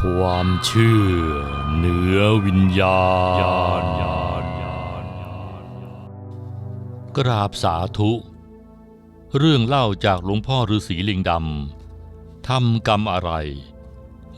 ความเชื่อเหนือวิญญาณ กราบสาธุ เรื่องเล่าจากหลวงพ่อฤาษีลิงดำทำกรรมอะไร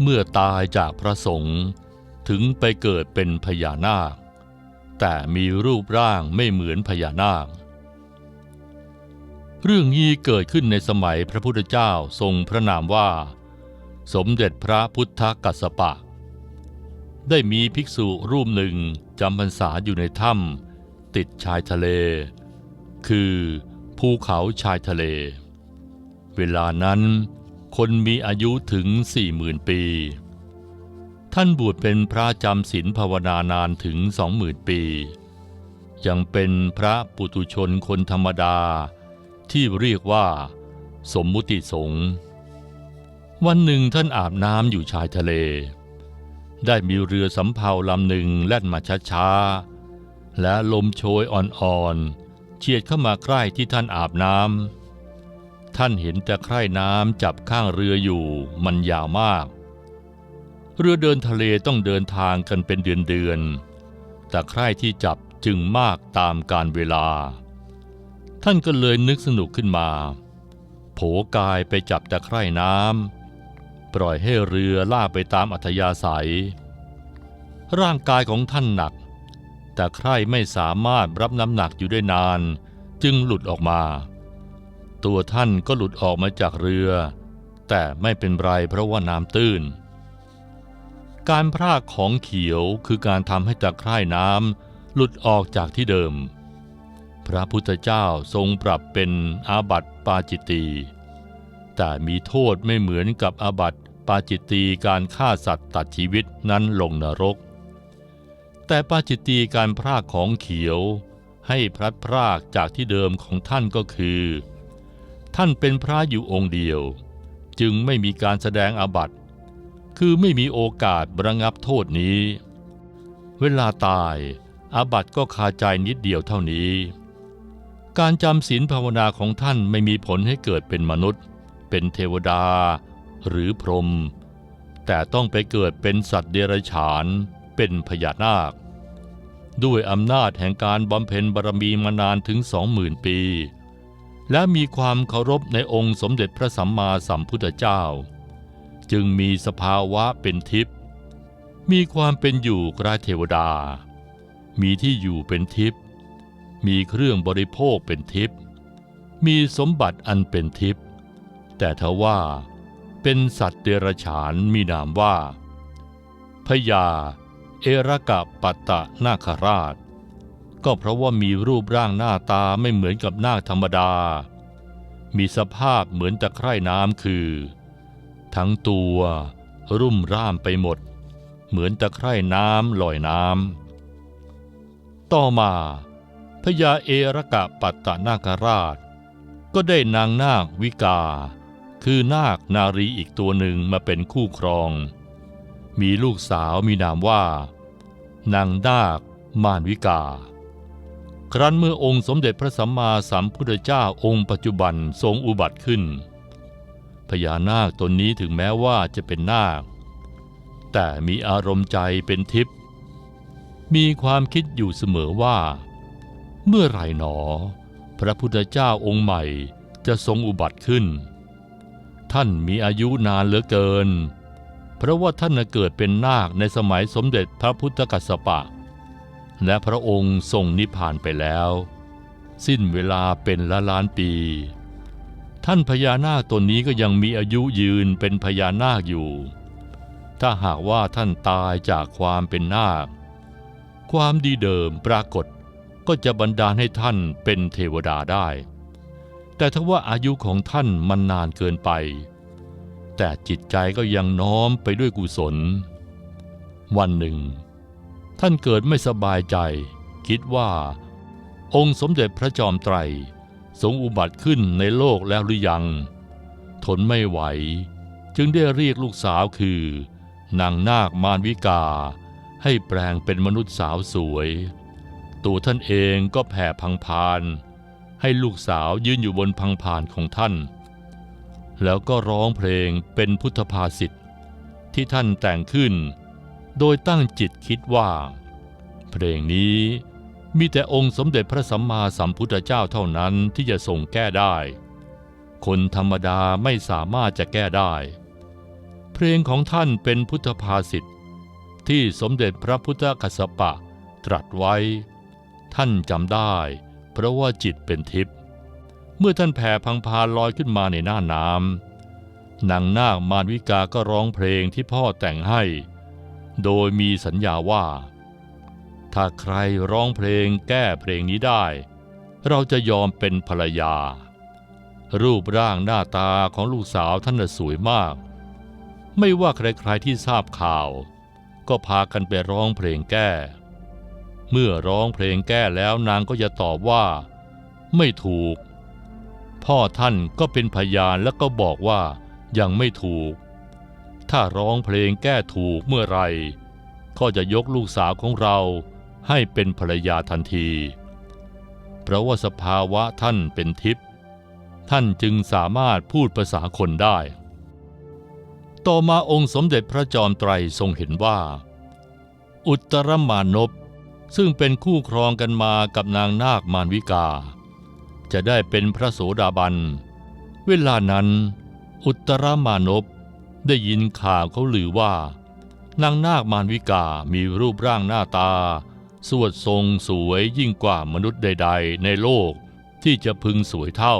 เมื่อตายจากพระสงฆ์ถึงไปเกิดเป็นพญานาค แต่มีรูปร่างไม่เหมือนพญานาค เรื่องนี้เกิดขึ้นในสมัยพระพุทธเจ้าทรงพระนามว่า สมเด็จพระพุทธกัสสปะ ได้มีภิกษุรูปหนึ่งจำพรรษาอยู่ในถ้ำติดชายทะเล คือภูเขาชายทะเล เวลานั้นคนมีอายุถึงสี่หมื่นปี ท่านบวชเป็นพระจำศีลภาวนานานถึงสองหมื่นปี ยังเป็นพระปุตุชนคนธรรมดาที่เรียกว่าสมมุติสงฆ์ วันหนึ่งท่านอาบน้ำอยู่ชายทะเล ได้มีเรือสำเภาลำหนึ่งแล่นมาช้าๆ และลมโชยอ่อนๆ เฉียดเข้ามาใกล้ที่ท่านอาบน้ำ ท่านเห็นแต่ใคร่น้ำจับข้างเรืออยู่มันยาวมาก เรือเดินทะเลต้องเดินทางกันเป็นเดือนๆแต่ใคร่ที่จับจึงมากตามการเวลา ท่านก็เลยนึกสนุกขึ้นมา โผกายไปจับตะไคร่น้ำ ปล่อยให้เรือล่ากไปตามอัธยาศัย ร่างกายของท่านหนัก แต่ใคร่ไม่สามารถรับน้ำหนักอยู่ได้นาน จึงหลุดออกมา ตัวท่านก็หลุดออกมาจากเรือ แต่ไม่เป็นไรเพราะว่าน้ำตื้น การพรากของเขียวคือการทำให้ตะไคร่น้ำหลุดออกจากที่เดิม พระพุทธเจ้าทรงปรับเป็นอาบัติปาจิตตี แต่มีโทษไม่เหมือนกับอาบัติปาจิตตีการฆ่าสัตว์ตัดชีวิตนั้นลงนรก แต่ปาจิตตีการพรากของเขียว ให้พลัดพรากจากที่เดิมของท่านก็คือ ท่านเป็นพระอยู่องค์เดียว จึงไม่มีการแสดงอาบัติ คือไม่มีโอกาสระงับโทษนี้ เวลาตายอาบัติก็คาใจนิดเดียวเท่านี้ การจำศีลภาวนาของท่านไม่มีผลให้เกิดเป็นมนุษย์ เป็นเทวดา หรือพรหมแต่ต้องไปเกิดเป็นสัตว์เดรัจฉานเป็นพญานาค ด้วยอำนาจแห่งการบำเพ็ญบารมีมานานถึงสองหมื่นปี และมีความเคารพในองค์สมเด็จพระสัมมาสัมพุทธเจ้า จึงมีสภาวะเป็นทิพย์มีความเป็นอยู่คล้ายเทวดา มีที่อยู่เป็นทิพย์มีเครื่องบริโภคเป็นทิพย์มีสมบัติอันเป็นทิพย์ แต่ทว่าเป็นสัตว์เดรัจฉานมีนามว่าพญาเอรกะปัตตะนาคราช ก็เพราะว่ามีรูปร่างหน้าตาไม่เหมือนกับนาคธรรมดา มีสภาพเหมือนตะไคร่น้ำคือ ทั้งตัวรุ่มร่ามไปหมด เหมือนตะไคร่น้ำลอยน้ำต่อมาพญาเอรกะปัตตนาคราช ก็ได้นางนาควิกา คือนาคนารีอีกตัวหนึ่งมาเป็นคู่ครอง มีลูกสาวมีนามว่า นางนาคมานวิกา ครั้นเมื่อองค์สมเด็จพระสัมมาสัมพุทธเจ้าองค์ปัจจุบันทรงอุบัติขึ้น พญานาคตนนี้ถึงแม้ว่าจะเป็นนาค แต่มีอารมณ์ใจเป็นทิพย์มีความคิดอยู่เสมอว่า เมื่อไหร่หนอ พระพุทธเจ้าองค์ใหม่จะทรงอุบัติขึ้น ท่านมีอายุนานเหลือเกิน เพราะว่าท่านเกิดเป็นนาคในสมัยสมเด็จพระพุทธกัสสปะ และพระองค์ทรงนิพพานไปแล้ว สิ้นเวลาเป็นละล้านปี ท่านพญานาคตนนี้ก็ยังมีอายุยืนเป็นพญานาคอยู่ ถ้าหากว่าท่านตายจากความเป็นนาค ความดีเดิมปรากฏก็จะบันดาลให้ท่านเป็นเทวดาได้แต่ถ้าว่าอายุของท่านมันนานเกินไป แต่จิตใจก็ยังน้อมไปด้วยกุศล วันหนึ่ง ท่านเกิดไม่สบายใจ คิดว่า องค์สมเด็จพระจอมไตรทรงอุบัติขึ้นในโลกแล้วหรือยัง ทนไม่ไหว จึงได้เรียกลูกสาวคือนางนาคมารวิกา ให้แปลงเป็นมนุษย์สาวสวย ตัวท่านเองก็แผ่พังพาน ให้ลูกสาวยืนอยู่บนพังพานของท่าน แล้วก็ร้องเพลงเป็นพุทธภาษิตที่ท่านแต่งขึ้น โดยตั้งจิตคิดว่า เพลงนี้มีแต่องค์สมเด็จพระสัมมาสัมพุทธเจ้าเท่านั้นที่จะส่งแก้ได้ คนธรรมดาไม่สามารถจะแก้ได้ เพลงของท่านเป็นพุทธภาษิตที่สมเด็จพระพุทธกัสสปะตรัสไว้ ท่านจำได้ เพราะว่าจิตเป็นทิพย์ เมื่อท่านแผ่พังพานลอยขึ้นมาในหน้าน้ำนางนาคมารวิกาก็ร้องเพลงที่พ่อแต่งให้ โดยมีสัญญาว่า ถ้าใครร้องเพลงแก้เพลงนี้ได้ เราจะยอมเป็นภรรยา รูปร่างหน้าตาของลูกสาวท่านน่ะสวยมาก ไม่ว่าใครๆที่ทราบข่าว ก็พากันไปร้องเพลงแก้ เมื่อร้องเพลงแก้แล้วนางก็จะตอบว่า ไม่ถูก พ่อท่านก็เป็นพยานแล้วก็บอกว่ายังไม่ถูก ถ้าร้องเพลงแก้ถูกเมื่อไรก็จะยกลูกสาวของเราให้เป็นภรรยาทันที เพราะว่าสภาวะท่านเป็นทิพย์ท่านจึงสามารถพูดภาษาคนได้ ต่อมาองค์สมเด็จพระจอมไตรทรงเห็นว่า อุตรมานพซึ่งเป็นคู่ครองกันมากับนางนาคมารวิกา จะได้เป็นพระโสดาบัน เวลานั้น อุตรมานพได้ยินข่าวเขาลือว่านางนาคมารวิกามีรูปร่างหน้าตา สวดทรงสวยยิ่งกว่ามนุษย์ใด ๆ ในโลกที่จะพึงสวยเท่า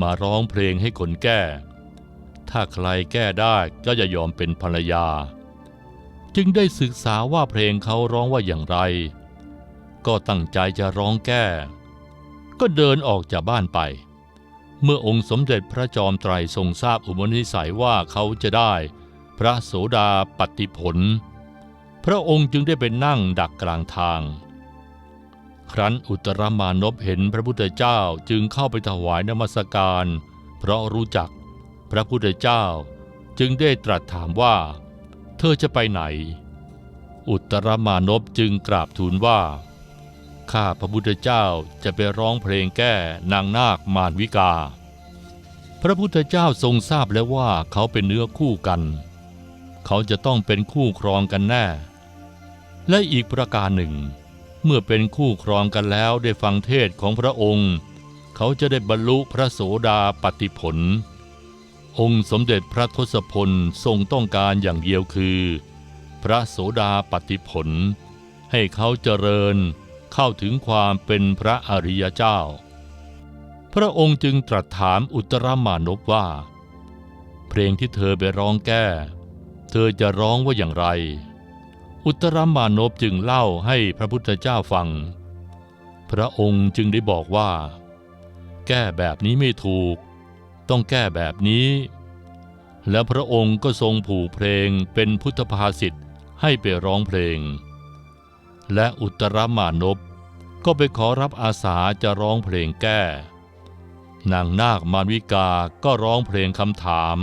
มาร้องเพลงให้คนแก้ ถ้าใครแก้ได้ก็จะยอมเป็นภรรยา จึงได้ศึกษาว่าเพลงเขาร้องว่าอย่างไร ก็ตั้งใจจะร้องแก้ ก็เดินออกจากบ้านไป เมื่อองค์สมเด็จพระจอมไตรทรงทราบอุปนิสัยว่าเขาจะได้พระโสดาปฏิผล พระองค์จึงได้ไปนั่งดักกลางทาง ครั้นอุตรมานพเห็นพระพุทธเจ้าจึงเข้าไปถวายนมัสการ เพราะรู้จักพระพุทธเจ้าจึงได้ตรัสถามว่า เธอจะไปไหน อุตรมานพจึงกราบทูลว่า ข้าพระพุทธเจ้าจะไปร้องเพลงแก้นางนาคมารวิกา พระพุทธเจ้าทรงทราบแล้วว่าเขาเป็นเนื้อคู่กัน เขาจะต้องเป็นคู่ครองกันแน่ และอีกประการหนึ่ง เมื่อเป็นคู่ครองกันแล้วได้ฟังเทศของพระองค์ เขาจะได้บรรลุพระโสดาปติผล องค์สมเด็จพระทศพลทรงต้องการอย่างเดียวคือ พระโสดาปติผล ให้เขาเจริญ เข้าถึงความเป็นพระอริยเจ้า พระองค์จึงตรัสถามอุตรมานพว่า เพลงที่เธอไปร้องแก้ เธอจะร้องว่าอย่างไร อุตรมานพจึงเล่าให้พระพุทธเจ้าฟัง พระองค์จึงได้บอกว่า แก้แบบนี้ไม่ถูก ต้องแก้แบบนี้ แล้วพระองค์ก็ทรงผูกเพลงเป็นพุทธภาษิตให้ไปร้องเพลง และอุตรมานพก็ไปขอรับอาสาจะร้องเพลงแก้ นางนาคมารวิกาก็ร้องเพลงคำถาม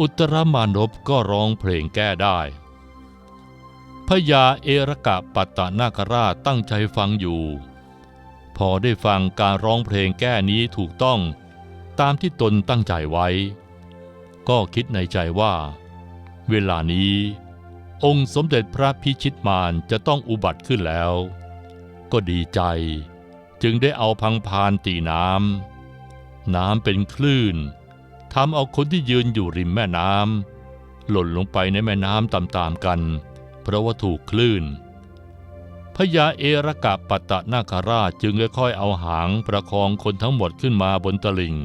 อุตรมานพก็ร้องเพลงแก้ได้พญาเอรกะปัตตนาคราชตั้งใจฟังอยู่ พอได้ฟังการร้องเพลงแก้นี้ถูกต้อง ตามที่ตนตั้งใจไว้ ก็คิดในใจว่า เวลานี้ องค์สมเด็จพระพิชิตมารจะต้องอุบัติขึ้นแล้ว ก็ดีใจ จึงได้เอาพังพานตีน้ำน้ำเป็นคลื่นทำเอาคนที่ยืนอยู่ริมแม่น้ำหล่นลงไปในแม่น้ำตามๆกัน เพราะว่าถูกคลื่นพญาเอรกะปัตตนาคาราชจึงค่อยๆเอาหางประคองคนทั้งหมดขึ้นมาบนตลิ่ง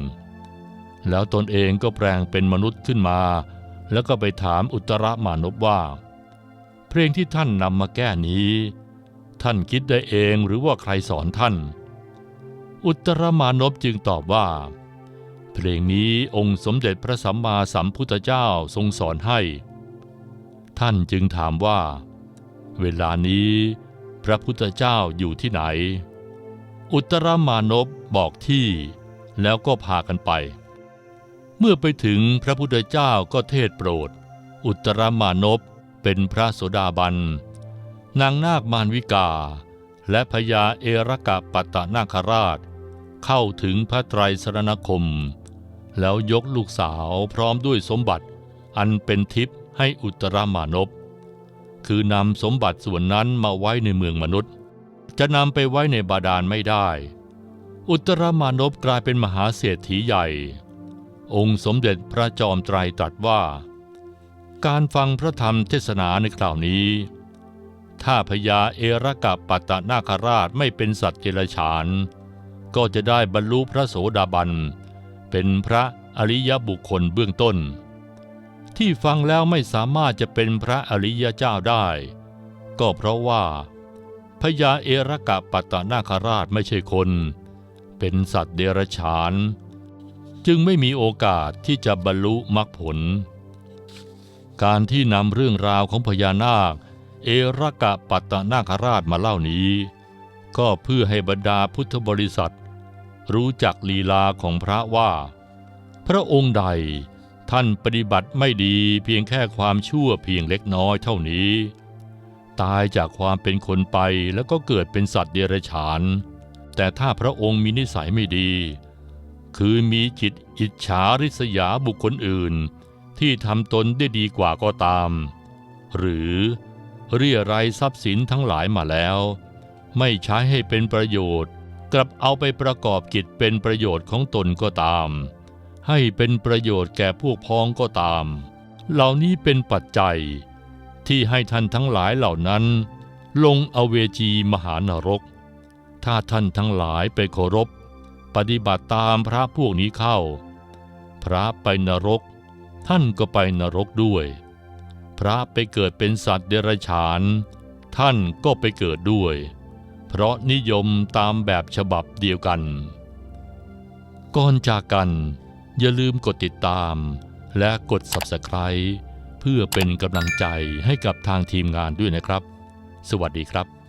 แล้วตนเองก็แปลงเป็นมนุษย์ขึ้นมา แล้วก็ไปถามอุตรมานพว่า เพลงที่ท่านนำมาแก้นี้ ท่านคิดได้เองหรือว่าใครสอนท่าน อุตรมานพจึงตอบว่า เพลงนี้องค์สมเด็จพระสัมมาสัมพุทธเจ้าทรงสอนให้ ท่านจึงถามว่า เวลานี้พระพุทธเจ้าอยู่ที่ไหน อุตรมานพบอกที่ แล้วก็พากันไป เมื่อไปถึงพระพุทธเจ้าก็เทศโปรด อุตรมานพ เป็นพระโสดาบัน นางนาคมารวิกา และพญาเอรกะปัตตนาคราช เข้าถึงพระไตรสรณคม แล้วยกลูกสาวพร้อมด้วยสมบัติอันเป็นทิพย์ให้อุตรามานพคือนำสมบัติส่วนนั้นมาไว้ในเมืองมนุษย์ จะนำไปไว้ในบาดาลไม่ได้ อุตรามานพกลายเป็นมหาเศรษฐีใหญ่ องค์สมเด็จพระจอมไตรตรัสว่า การฟังพระธรรมเทศนาในคราวนี้ ถ้าพญาเอรกะปัตตนาคราชไม่เป็นสัตว์เจรฉาน ก็จะได้บรรลุพระโสดาบัน เป็นพระอริยบุคคลเบื้องต้น ที่ฟังแล้วไม่สามารถจะเป็นพระอริยเจ้าได้ ก็เพราะว่าพญาเอรกะปัตตนาคราชไม่ใช่คน เป็นสัตว์เดรัจฉาน จึงไม่มีโอกาสที่จะบรรลุมรรคผล การที่นำเรื่องราวของพญานาค เอรกะปัตตนาคราชมาเล่านี้ ก็เพื่อให้บรรดาพุทธบริษัท รู้จักลีลาของพระว่า พระองค์ใดท่านปฏิบัติไม่ดีเพียงแค่ความชั่วเพียงเล็กน้อยเท่านี้ ตายจากความเป็นคนไปแล้วก็เกิดเป็นสัตว์เดรัจฉาน แต่ถ้าพระองค์มีนิสัยไม่ดี คือมีจิตอิจฉาริษยาบุคคลอื่น ที่ทำตนได้ดีกว่าก็ตาม หรือเรียรายทรัพย์สินทั้งหลายมาแล้ว ไม่ใช้ให้เป็นประโยชน์ กลับเอาไปประกอบกิจเป็นประโยชน์ของตนก็ตาม ให้เป็นประโยชน์แก่พวกพ้องก็ตาม เหล่านี้เป็นปัจจัย ที่ให้ท่านทั้งหลายเหล่านั้น ลงอเวจีมหานรก ถ้าท่านทั้งหลายไปเคารพ ปฏิบัติตามพระพวกนี้เข้า พระไปนรก ท่านก็ไปนรกด้วย พระไปเกิดเป็นสัตว์เดรัจฉาน ท่านก็ไปเกิดด้วย เพราะนิยมตามแบบฉบับเดียวกัน ก่อนจากกัน อย่าลืมกดติดตามและกด Subscribe เพื่อเป็นกำลังใจให้กับทางทีมงานด้วยนะครับ สวัสดีครับ